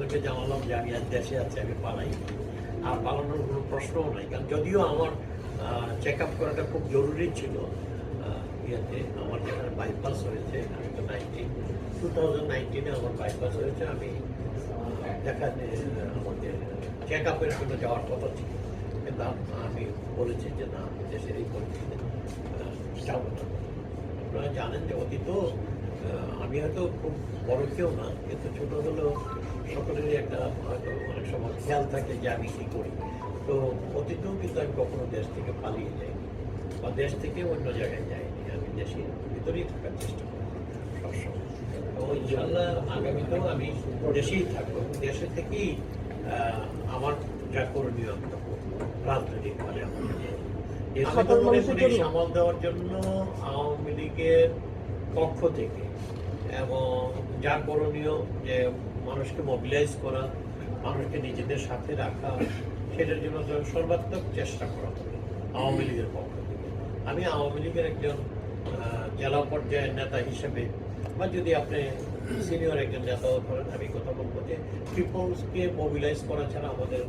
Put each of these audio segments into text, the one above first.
আপনাদেরকে জানালাম যে আমি আজ দেশে আছি আমি পালাই। আর পালানোর কোনো প্রশ্নও নাই কারণ যদিও আমার চেক আপ করাটা খুব জরুরি ছিল ইয়েতে আমার যেখানে বাইপাস হয়েছে আমি তো নাইনটিন টু থাউজেন্ড নাইনটিনে আমার বাইপাস হয়েছে আমি দেখাতে আমাকে চেক আপের জন্য যাওয়ার কথা ছিল। কিন্তু আমি বলেছি যে না আমি দেশের এই পরিস্থিতিতে আহ, যাব না। আপনারা জানেন যে অতীত আমি হয়তো খুব বড় কেউ না কিন্তু ছোট হলেও সকলেরই একটা হয়তো অনেক সময় খেয়াল থাকে যে আমি কী করি। তো অতীতেও কিন্তু আমি কখনো দেশ থেকে পালিয়ে যাইনি বা দেশ থেকে অন্য জায়গায় যাইনি। আমি দেশের ভিতরেই থাকার চেষ্টা করি সবসময়। তো ইনশাল্লাহ আগামীতেও আমি দেশেই থাকব দেশে থেকেই আমার যা করণীয় আমি করব। রাজনৈতিক পুলিশ জন্য- সামাল দেওয়ার জন্য আওয়ামী লীগের পক্ষ থেকে এবং যা করণীয় যে মানুষকে মোবিলাইজ করা, মানুষকে নিজেদের সাথে রাখা, সেটার জন্য সর্বাত্মক চেষ্টা করা হবে আওয়ামী লীগের পক্ষ থেকে। আমি আওয়ামী লীগের একজন জেলা পর্যায়ের নেতা হিসেবে, বা যদি আপনি সিনিয়র একজন নেতাও ধরেন আমি কথা বলব যে পিপলসকে মোবিলাইজ করা ছাড়া আমাদের,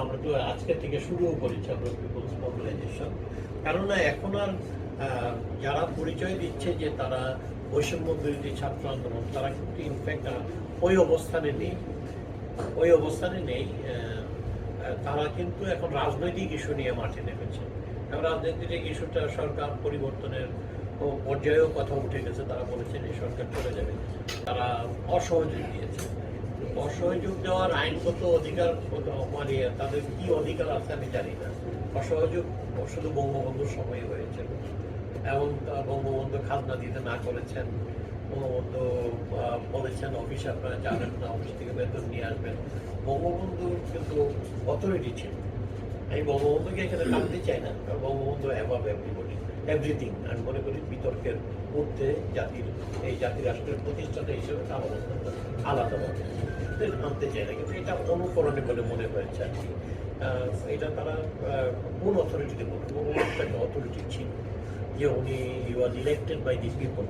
আমরা তো আজকে থেকে শুরুও করেছি আমরা পিপলস মোবিলাইজেশন কেননা এখন আর যারা পরিচয় দিচ্ছে যে তারা বৈষম্য বিরোধী ছাত্র আন্দোলন, তারা কিন্তু ইনফ্যাক্ট ওই অবস্থানে নেই। ওই অবস্থানে নেই তারা কিন্তু এখন রাজনৈতিক ইস্যু নিয়ে মাঠে নেমেছে। রাজনৈতিক ইস্যুটা সরকার পরিবর্তনের পর্যায়েও কথা উঠে গেছে, তারা বলেছেন এই সরকার চলে যাবে। তারা অসহযোগ দিয়েছে। অসহযোগ দেওয়ার আইনগত অধিকার মানে তাদের কি অধিকার আছে আমি জানি না। অসহযোগ শুধু বঙ্গবন্ধুর সময় হয়েছে। এবং বঙ্গবন্ধু খাজনা দিতে না করেছেন, বঙ্গবন্ধু বলেছেন, অফিসে আপনারা যাবেন না, অফিস থেকে বেতন নিয়ে আসবেন। বঙ্গবন্ধু কিন্তু অথরিটি ছিল। আমি বঙ্গবন্ধুকে এখানে টানতে চাই না বঙ্গবন্ধু অ্যাভাব এভরিবডি এভরিথিং আমি মনে করি বিতর্কের মধ্যে জাতির, এই জাতির রাষ্ট্রের প্রতিষ্ঠাতা হিসেবে তার অবস্থানটা আলাদাভাবে আনতে চাই না, কিন্তু এটা অনুকরণে বলে মনে হয়েছে আর কি। এটা তারা কোন অথরিটিতে বলবে? অথরিটি ছিল। যে উনি you are elected by the people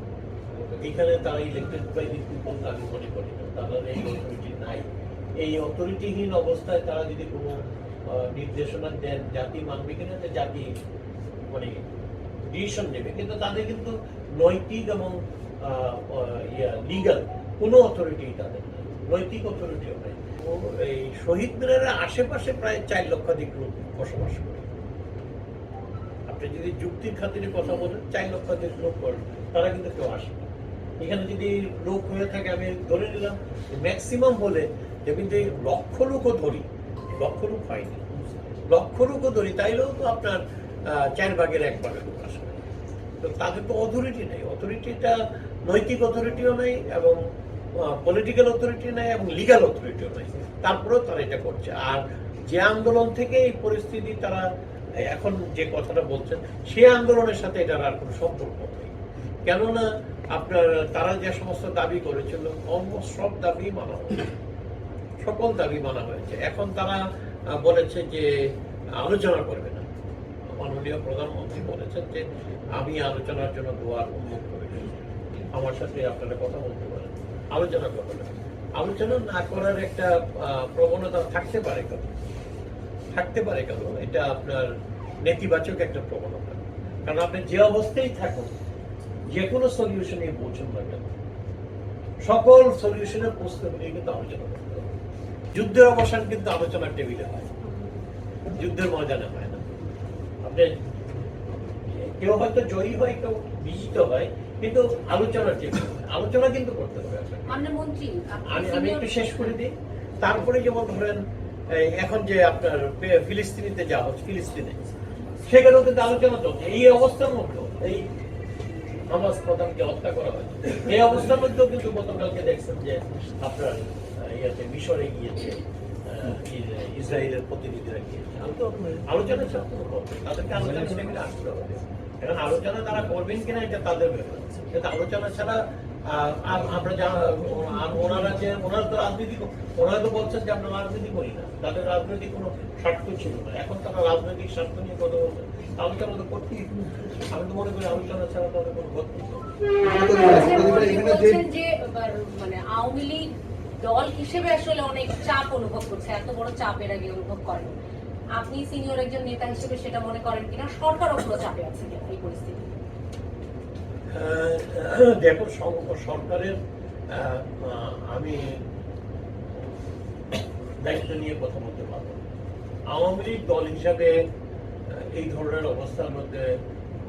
এখানে তারা ইলেক্টেড বাই দি পিপল আমি মনে করি না। তাদের এই অথরিটি নাই। এই অথরিটিহীন অবস্থায় তারা যদি কোনো নির্দেশনা দেন, জাতি মানবে কিনা যে জাতি মানে ডিসিশন নেবে। কিন্তু তাদের কিন্তু নৈতিক এবং লিগাল কোনো অথরিটি তাদের নৈতিক অথরিটিও নাই। এই শহীদ মিনারের আশেপাশে প্রায় চার লক্ষাধিক লোক বসবাস করে। আপনি যদি যুক্তির খাতিরে কথা বলেন চার লক্ষাধিক লোক করেন তারা কিন্তু কেউ আসে না। এখানে যদি লোক হয়ে থাকে, আমি ধরে নিলাম ম্যাক্সিমাম বলে যে কিন্তু লক্ষ লোকও ধরি লক্ষ লোক হয়নি। লক্ষ লোকও ধরি, তাইলেও তো আপনার চার ভাগের এক ভাগের লোক আসবে তো তাদের তো অথরিটি নেই। অথরিটিটা নৈতিক অথরিটিও নেই এবং পলিটিক্যাল অথরিটি নেই এবং লিগাল অথরিটিও নেই। তারপরেও তারা এটা করছে। আর যে আন্দোলন থেকে এই পরিস্থিতি তারা এখন যে কথাটা বলছেন, সে আন্দোলনের সাথে এটার আর কোনো সম্পর্ক নেই। কেননা আপনার, তারা যে সমস্ত দাবি করেছিল অলমোস্ট সব দাবি মানা হয়েছে। সকল দাবি মানা হয়েছে। এখন তারা বলেছে যে, আলোচনা করবে না। মাননীয় প্রধানমন্ত্রী বলেছেন যে, আমি আলোচনার জন্য দুয়ার উন্মুক্ত করেছি আমার সাথে আপনারা কথা বলতে পারেন। আলোচনা করবেন আলোচনা না করার একটা প্রবণতা থাকতে পারে। কেন থাকতে পারে কেন এটা আপনার নেতিবাচক একটা প্রবণতা। কারণ আপনি যে অবস্থায় থাকুন যে কোনো সলিউশনে পৌঁছুন না কেন সকল সলিউশনে পৌঁছতে হলে কিন্তু আলোচনা করতে হবে। যুদ্ধের অবসান কিন্তু আলোচনার টেবিলে হয়। যুদ্ধের ময়দানে হয় না। আপনি কেউ হয়তো জয়ী হয় কেউ বিজিত হয় কিন্তু আলোচনার টেবিল হয়। আলোচনা কিন্তু করতে হবে। আমি আমি একটু শেষ করে দিই। তারপরে যেমন ধরেন এখন যে আপনার ফিলিস্তিনিতে যাওয়া হচ্ছে ফিলিস্তিনে সেখানেও কিন্তু আলোচনা চলছে। এই অবস্থার মধ্যে এই হামাস প্রধানকে হত্যা করা হয়েছে। এই অবস্থার মধ্যেও কিন্তু গতকালকে দেখছেন যে আপনার ইয়েতে মিশরে গিয়েছে আহ, ইসরায়েলের প্রতিনিধিরা গিয়েছে। আলোচনা চলতে হবে তাদেরকে আলোচনা টেবিলে আসতে হবে। এখন আলোচনা তারা করবেন কিনা এটা তাদের ব্যাপার। কিন্তু আলোচনা ছাড়া আওয়ামী লীগ দল হিসেবে আসলে অনেক চাপ অনুভব করছে এত বড় চাপ এর আগে অনুভব করেন আপনি সিনিয়র একজন নেতা হিসেবে সেটা মনে করেন কিনা? সরকারও পুরো চাপে আছে এই পরিস্থিতি দেখো সরকারের আমি দায়িত্ব নিয়ে কথা বলতে পারব। আওয়ামী লীগ দল হিসাবে এই ধরনের অবস্থার মধ্যে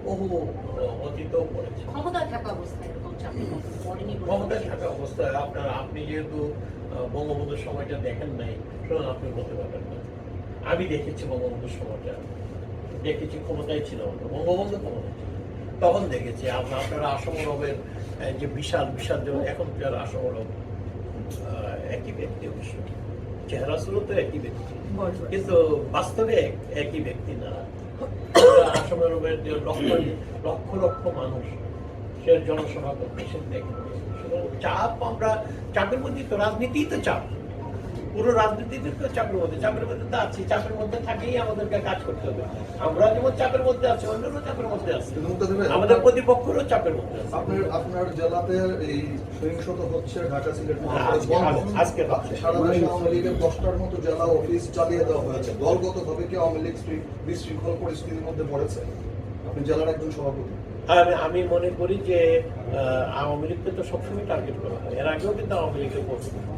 বহু আহ, অতীতও করেছে। ক্ষমতায় থাকা অবস্থায় ক্ষমতায় থাকা অবস্থায় আপনার আপনি যেহেতু বঙ্গবন্ধুর সময়টা দেখেন নাই সুতরাং আপনি বলতে পারবেন না। আমি দেখেছি বঙ্গবন্ধুর সময়টা। দেখেছি ক্ষমতায় ছিল। বঙ্গবন্ধু ক্ষমতায় ছিল। তখন দেখেছি আপনার আপনারা আসমরবের যে বিশাল বিশাল যে এখন যারা আসমরব আহ, একই ব্যক্তি অবশ্য। চেহারা ছিল তো একই ব্যক্তি। কিন্তু বাস্তবে এক- একই ব্যক্তি না। আসমরবের যে লক্ষ লক্ষ লক্ষ মানুষ সে জনসভা করতে সে দেখে। চাপ আমরা চাপের মধ্যে তো রাজনীতি তো চাপ। পুরো রাজনীতিতে তো চাপের মধ্যে চাপের মধ্যে তো আছি চাপের মধ্যে থাকেই আমাদেরকে কাজ করতে হবে। আমরা যেমন চাপের মধ্যে আছি অন্যরাও চাপের মধ্যে আছে। আমাদের প্রতিপক্ষেরও চাপের মধ্যে আছে। আপনার আপনার জেলাতে এই সহিংসতা হচ্ছে ঢাকা সিলেট আজকে-। সারা দেশে আওয়ামী লীগের দশটার মতো জেলা অফিস চালিয়ে দেওয়া হয়েছে। দলগতভাবে কি আওয়ামী লীগ বিশৃঙ্খল পরিস্থিতির মধ্যে পড়েছে? আপনি জেলার একজন সভাপতি। আর আমি মনে করি যে আওয়ামী লীগকে তো সবসময় টার্গেট করা হয়। এর আগেও কিন্তু আওয়ামী লীগের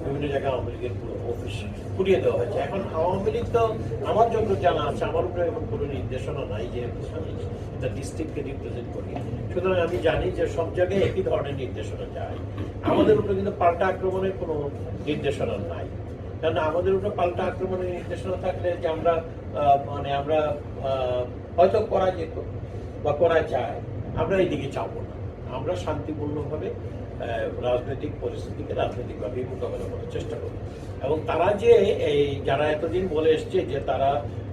বিভিন্ন জায়গায় আওয়ামী লীগের অফিস পুড়িয়ে দেওয়া হয়েছে। এখন আওয়ামী লীগ তো আমার জন্য জানা আছে, আমার উপরে এখন কোনো নির্দেশনা নাই যে আমি ডিস্ট্রিক্টকে রিপ্রেজেন্ট করি। সুতরাং আমি জানি যে সব জায়গায় একই ধরনের নির্দেশনা যায়। আমাদের উপরে কিন্তু পাল্টা আক্রমণের কোনো নির্দেশনা নাই। কারণ আমাদের উপরে পাল্টা আক্রমণের নির্দেশনা থাকলে যে আমরা মানে আমরা হয়তো করা যেত। বা করা যায় আমরা এই দিকে চাবো না। আমরা শান্তিপূর্ণভাবে রাজনৈতিক পরিস্থিতিকে রাজনৈতিকভাবে মোকাবেলা করার চেষ্টা করি এবং তারা যে এই যারা এতদিন বলে এসছে যে তারা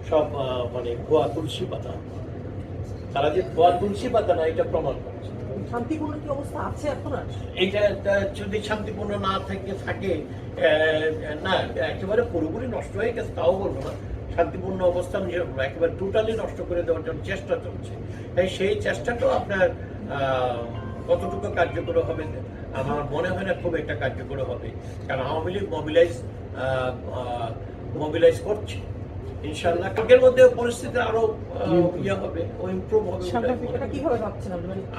সব মানে ভুয়া তুলসী পাতা তারা যে ভুয়া তুলসী পাতা না এটা প্রমাণ করছে। শান্তিপূর্ণ কি অবস্থা আছে এখন একটা যদি শান্তিপূর্ণ না থাকে থাকে না একেবারে পুরোপুরি নষ্ট হয়ে গেছে তাও বলব না। শান্তিপূর্ণ অবস্থান একেবারে টোটালি নষ্ট করে দেওয়ার জন্য চেষ্টা চলছে। তাই সেই চেষ্টাটাও আপনার কতটুকু কার্যকর হবে আমার মনে হয় না খুব একটা কার্যকর হবে। কারণ আওয়ামী লীগ মোবিলাইজ মোবিলাইজ করছে। ইনশাল্লাহ কালকের মধ্যে পরিস্থিতি আরও আহ, ইয়ে হবে ও ইমপ্রুভ হবে।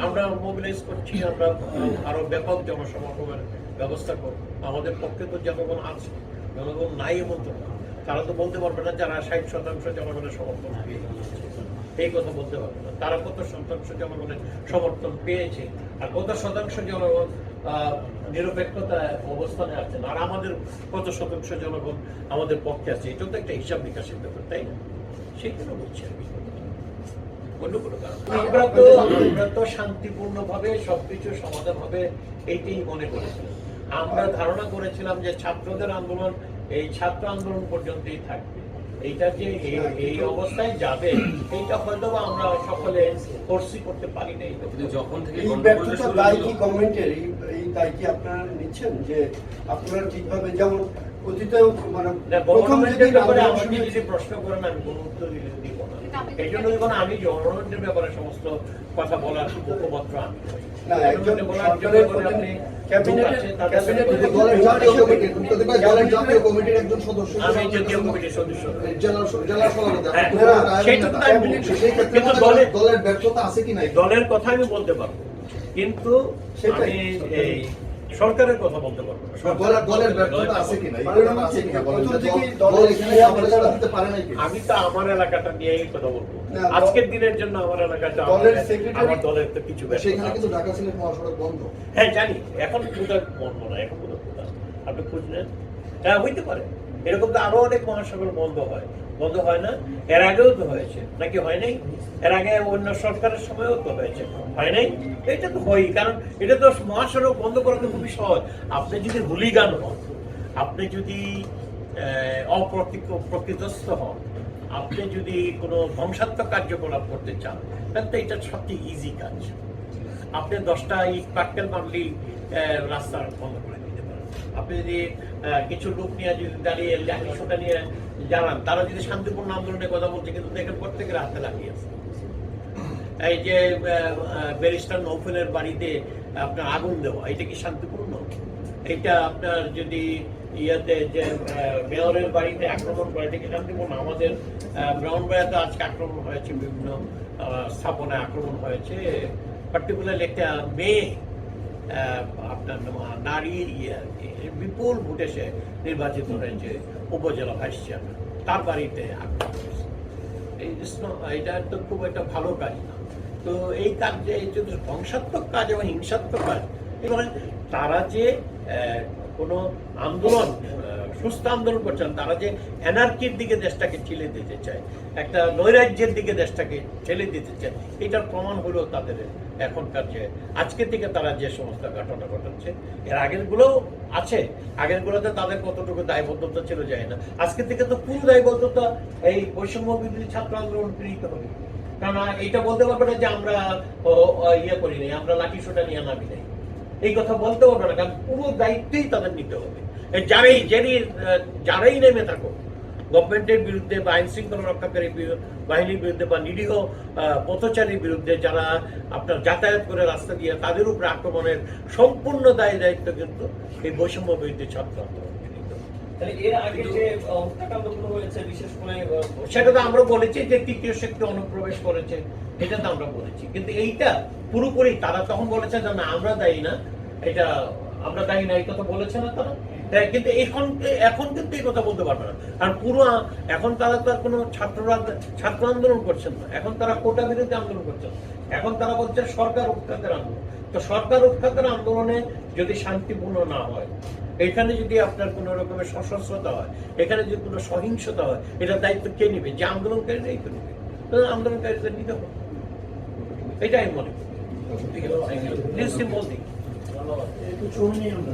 আমরা মোবিলাইজ করছি আমরা আরও ব্যাপক জনসমাগমের ব্যবস্থা করব। আমাদের পক্ষে তো জনগণ আছে জনগণ নাই এমন তো না। তারা তো বলতে পারবে না যারা ষাট শতাংশ জনগণের সমর্থন পেয়ে এই কথা বলতে পারবে না। তারা কত শতাংশ জনগণের সমর্থন পেয়েছে আর কত শতাংশ জনগণ নিরপেক্ষতা অবস্থানে আছেন। আর আমাদের কত শতাংশ জনগণ আমাদের পক্ষে আছে। এটা তো একটা হিসাব নিকাশের ব্যাপার, তাই না? সেই জন্য বলছি না। আমরা তো আমরা তো শান্তিপূর্ণ ভাবে সবকিছু সমাধান হবে এইটাই মনে করেছিলাম। আমরা ধারণা করেছিলাম যে ছাত্রদের আন্দোলন এই ছাত্র আন্দোলন পর্যন্তই থাকবে। এইটা যে এই- এই অবস্থায় যাবে এইটা হয়তো বা আমরা সকলে ফোর্সি করতে পারি না যখন থেকে এই ব্যর্থতা দায় কি গভর্নমেন্টের এই দায় কি আপনারা নিচ্ছেন যে আপনারা ঠিকভাবে যেমন অতীতেও মানে প্রথম যদি প্রশ্ন করেন আমি কোনো উত্তর এই জন্য যখন আমি গভর্নমেন্টের ব্যাপারে সমস্ত কথা বলার মুখপত্র আমি না, একজন দলের কথা আমি বলতে পারব। কিন্তু সেটাই। সরকারের কথা বলতে পারব মানে আমি তো আমার এলাকাটা নিয়েই কথা বলব। আজকের দিনের জন্য আমার এলাকাটা দলের আমার- দলের তো কিছু সেখানে কিন্তু ঢাকা সিলেট মহাসড়ক বন্ধ। হ্যাঁ জানি। এখন কোথায় বন্ধ না? এখন কোথাও কোথাও আপনি খোঁজ নেন হ্যাঁ হইতে পারে। এরকম তো আরও অনেক মহাসাগর বন্ধ হয়। বন্ধ হয় না। এর আগেও তো হয়েছে। নাকি হয় নাই? এর আগে অন্য সরকারের সময়ও তো হয়েছে। হয় নাই? এটা তো হয়ই, কারণ এটা তো মহাসড়ক বন্ধ করা তো খুবই সহজ। আপনি যদি হুলিগান হন, আপনি যদি অপ্রতিক প্রকৃতস্থ হন, আপনি যদি কোনো ধ্বংসাত্মক কার্যকলাপ করতে চান, তাহলে তো এটা সবচেয়ে ইজি কাজ। আপনি দশটা ইট পাটকেল মারলেই রাস্তা বন্ধ করে আপনি যদি কিছু লোক নিয়ে যদি দাঁড়িয়ে একশোটা নিয়ে জানান তারা যদি শান্তিপূর্ণ আন্দোলনের কথা বলছে, কিন্তু দেখেন প্রত্যেকের হাতে লাগিয়েছে এই যে ব্যারিস্টার নৌফেলের বাড়িতে আপনার আগুন দেওয়া, এটা কি শান্তিপূর্ণ? এটা আপনার যদি ইয়াতে যে মেয়রের বাড়িতে আক্রমণ করে ঠিক এখান থেকে আমাদের ব্রাউনবাড়িতে আজকে আক্রমণ হয়েছে, বিভিন্ন স্থাপনায় আক্রমণ হয়েছে। পার্টিকুলারলি একটা মেয়ে আপনার নারী ইয়ে বিপুল ভোটে সে নির্বাচিত হয়েছে, উপজেলা ভাইস চেয়ারম্যান তার বাড়িতে এটা তো খুব একটা ভালো কাজ না। তো এই কাজ যে ধ্বংসাত্মক কাজ এবং হিংসাত্মক কাজ, এবং তারা যে কোনো আন্দোলন সুস্থ আন্দোলন করছেন, তারা যে এনার্কির দিকে দেশটাকে ঠেলে দিতে চায়, একটা নৈরাজ্যের দিকে দেশটাকে ঠেলে দিতে চায়, এটার প্রমাণ হলো তাদের এখনকার যে, আজকে থেকে তারা যে সমস্ত ঘটনা ঘটাচ্ছে, এর আগেরগুলো আছে আগের গুলোতে তাদের কতটুকু দায়বদ্ধতা ছিল যায় না, আজকে থেকে তো পুরো দায়বদ্ধতা এই বৈষম্য বিরোধী ছাত্র আন্দোলন নিতে হবে। কারণ এটা বলতে পারবে না যে আমরা ইয়ে করি নাই, আমরা লাঠি সোটা নিয়ে নামি নাই। এই কথা বলতে পারবে না কারণ পুরো দায়িত্বই তাদের নিতে হবে যারাই যারই যারাই নেমে থাকো গভর্নমেন্টের বিরুদ্ধে বা আইন শৃঙ্খলা রক্ষাকারী বাহিনীর বিরুদ্ধে বা নিরীহ পথচারীর বিরুদ্ধে যারা আপনার যাতায়াত করে রাস্তা দিয়ে তাদের উপরে আক্রমণের সম্পূর্ণ দায় দায়িত্ব কিন্তু এই বৈষম্য বিরুদ্ধে ছাত্র হবে। সেটা তো আমরা বলেছি যে তৃতীয় শক্তি অনুপ্রবেশ করেছে এটা তো আমরা বলেছি কিন্তু এইটা পুরোপুরি তারা তখন বলেছে যে না আমরা দায়ী না এটা আমরা দায়ী না, এই কথা বলেছে না তারা। কিন্তু এখন এখন কিন্তু এই কথা বলতে পারবে না। আর পুরো, এখন তারা তো কোনো ছাত্ররা ছাত্র আন্দোলন করছেন না। এখন তারা কোটা বিরোধী আন্দোলন করছেন এখন তারা বলছে সরকার উৎখাতের আন্দোলন। তো সরকার উৎখাতের আন্দোলনে যদি শান্তিপূর্ণ না হয়, এখানে যদি আপনার কোনো রকমের সশস্ত্রতা হয়, এখানে যদি কোনো সহিংসতা হয়, এটা দায়িত্ব কে নেবে? যে আন্দোলনকারীরাই তো নেবে। আন্দোলনকারীদের নিতে হবে। এটাই মনে করি। 네, 그 좋은 내용들